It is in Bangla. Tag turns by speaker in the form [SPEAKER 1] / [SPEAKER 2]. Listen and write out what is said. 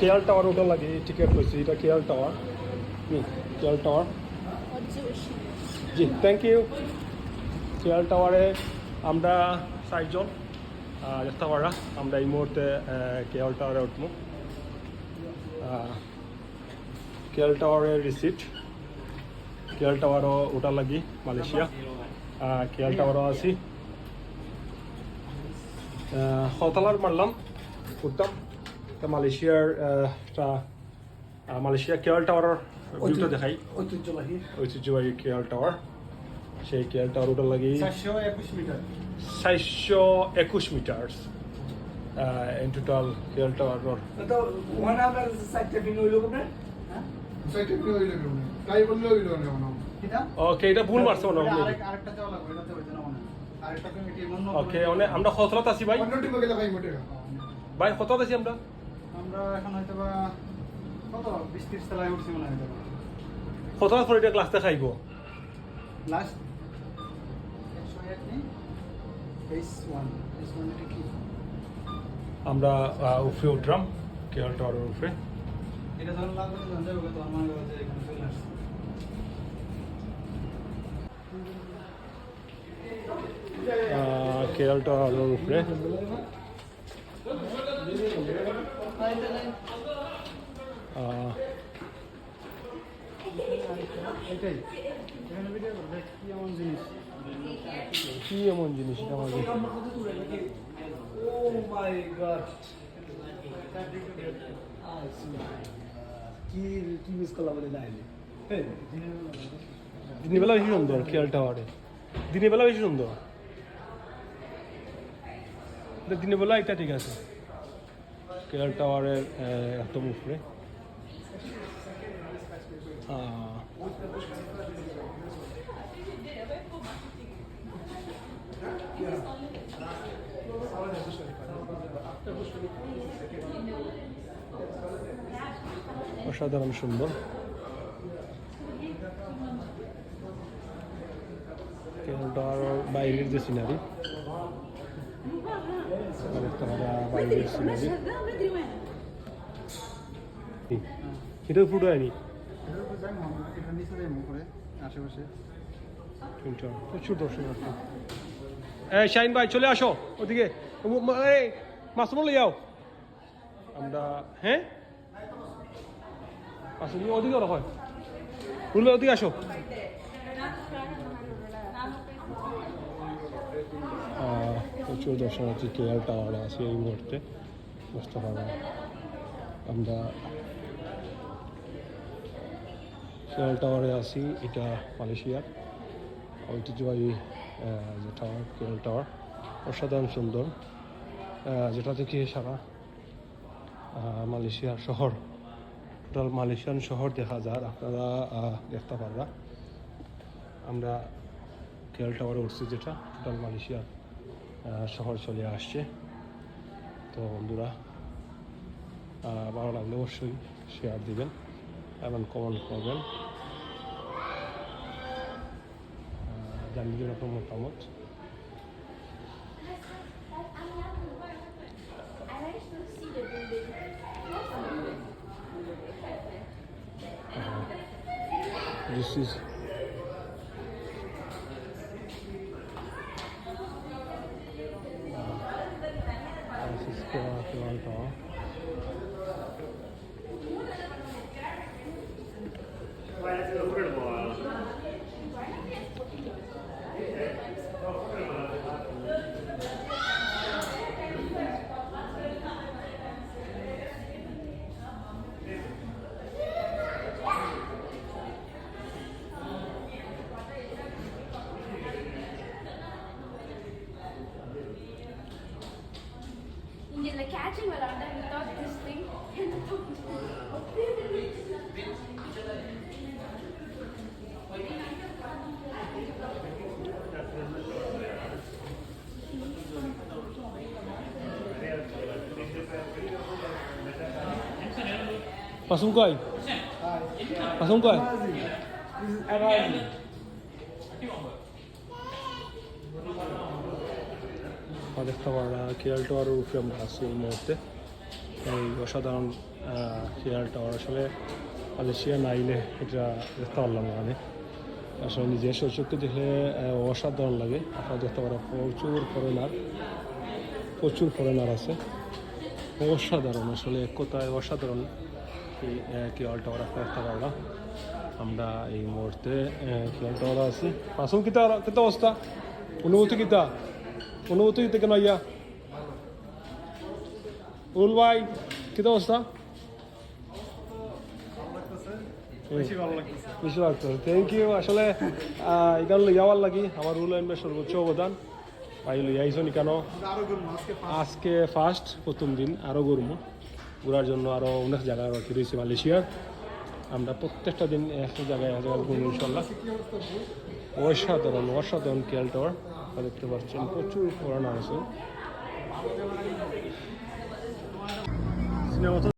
[SPEAKER 1] কেয়ার টাওয়ার ওটা লাগে টিকিট হয়েছে এটা care tower. Care tower. G thank you care টাওয়ারে আমরা চারজন পারা আমরা এই মুহূর্তে কেয়ার টাওয়ারে উঠবো। কেয়ার টাওয়ারের রিসিপ্ট কেয়ার টাওয়ারও ওটা লাগি, মালয়েশিয়া। কেয়ার টাওয়ারও আছি। হতালার মারলাম, উঠতাম। তা মালয়েশিয়ার আহ, মালয়েশিয়া কেয়ার টাওয়ারের ভিউটা দেখাই।
[SPEAKER 2] ঐতিহ্যবাহী।
[SPEAKER 1] ঐতিহ্যবাহী কেয়ার টাওয়ার। সেই কেয়ার টাওয়ার ওটা লাগি
[SPEAKER 2] চারশো একুশ মিটার।
[SPEAKER 1] চারশো একুশ মিটার ইন টোটাল
[SPEAKER 2] দিন হইল আপনার হ্যাঁ?
[SPEAKER 3] সাইটে কি হইল কেমন? তাই বললে হইল না।
[SPEAKER 2] এটা?
[SPEAKER 1] ওকে এটা ভুল মারছে মনে হয় ওকে অনেক আমরা হতরাত আছি ভাই।
[SPEAKER 3] ভাই মোটে
[SPEAKER 1] ভাই হতরাত আছি আমরা।
[SPEAKER 2] আমরা এখন হয়তো বা কত? বিশ ত্রিশ তলায় উঠছি মনে হয় বা।
[SPEAKER 1] পরে এটা ক্লাসটা খাইব
[SPEAKER 2] লাস্ট একশো এক নেই এইচ ওয়ান এইচ ওয়ান এটা কি?
[SPEAKER 1] আমরা উপরে উঠলাম কেয়ার টাওয়ারের উপরে
[SPEAKER 2] এটা ধরুন লাগবে তখন যাবে তো আমার এখানে চলে আসছে।
[SPEAKER 1] কেয়ার টাওয়ারের উপরে
[SPEAKER 2] কি এমন জিনিস
[SPEAKER 1] এটা আমাদের.
[SPEAKER 2] কি
[SPEAKER 1] দিনের বেলা বেশি সুন্দর কেয়ার টাওয়ারে দিনের বেলা বেশি সুন্দর দিনের বেলা এটা ঠিক আছে কেয়ার টাওয়ারের একদম উপরে অসাধারণ সুন্দর। বাইরের যে সিনারি বাইরের সিনারি এটা ফুটো হয়নি।
[SPEAKER 2] আশেপাশে
[SPEAKER 1] প্রচুর দর্শক আছে। এই শাইন ভাই, চলে আসো ওদিকে। ম- ম- এই মাসুম লই যাও। আমরা হ্যাঁ? তুমি ওদিকে ওরা হয়। বলবে ওদিকে আসো। প্রচুর দর্শনার্থী কেয়ার টাওয়ারে আছে এই মুহূর্তে। বুঝতে পারবেন আমরা কেয়ার টাওয়ারে আছি, এটা মালয়েশিয়ার ঐতিহ্যবাহী যে টাওয়ার কেয়ার টাওয়ার অসাধারণ সুন্দর। যেটা থেকে সারা মালয়েশিয়ার শহর, টোটাল মালয়েশিয়ান শহর দেখা যায়, আপনারা দেখতে পারবা আমরা কেয়ার টাওয়ারে উঠছি যেটা, টোটাল মালয়েশিয়ার শহর চলে আসছে। তো বন্ধুরা ভালো লাগলে অবশ্যই শেয়ার দিবেন। এবং কমেন্ট করবেন আহ, জানিয়ে আপনার মতামত
[SPEAKER 4] I like to see the building.
[SPEAKER 1] This is this is
[SPEAKER 4] இங்க இந்த கேட்சிங் விளையாண்டா
[SPEAKER 1] Pasung koi. Pasung koi. দেখতে পারা কেয়াল টাওয়ারের উপরে আমরা আছি এই মুহূর্তে এই অসাধারণ কেয়ার টাওয়ার আসলে মালয়েশিয়া নাইলে এটা দেখতে পারলাম না আমি আসলে নিজের চোখে দেখলে অসাধারণ লাগে আপনারা দেখতে পারেন প্রচুর ফরেনার প্রচুর ফরেনার আছে অসাধারণ আসলে এক কথায় অসাধারণ কেয়ার টাওয়ার আপনারা দেখতে পারলাম আমরা এই মুহূর্তে কেয়ার টাওয়ার আছি? আসুন কিতা কিতা অবস্থা? অনুভূতি কিতা? অনুভূতি কিতা কেন ইয়া উল ভাই কিতা অবস্থা? বেশি ভালো লাগতেছে। থ্যাংক ইউ আসলে এখানে যাওয়ার লাগি। আমার রুল আইনবে সর্বোচ্চ অবদান। ভাই লই আইসন কেন?
[SPEAKER 2] আজকে
[SPEAKER 1] আজকে ফার্স্ট প্রথম দিন আরও ঘুরবো ঘোরার জন্য আরও অনেক জায়গায় কি রয়েছে মালয়েশিয়ার। আমরা প্রত্যেকটা দিন এক জায়গায় এক জায়গায় ঘুরবো ইনশাল্লাহ। অসাধারণ অসাধারণ কেয়াল টাওয়ার। দেখতে পাচ্ছেন, প্রচুর পুরানো আছে।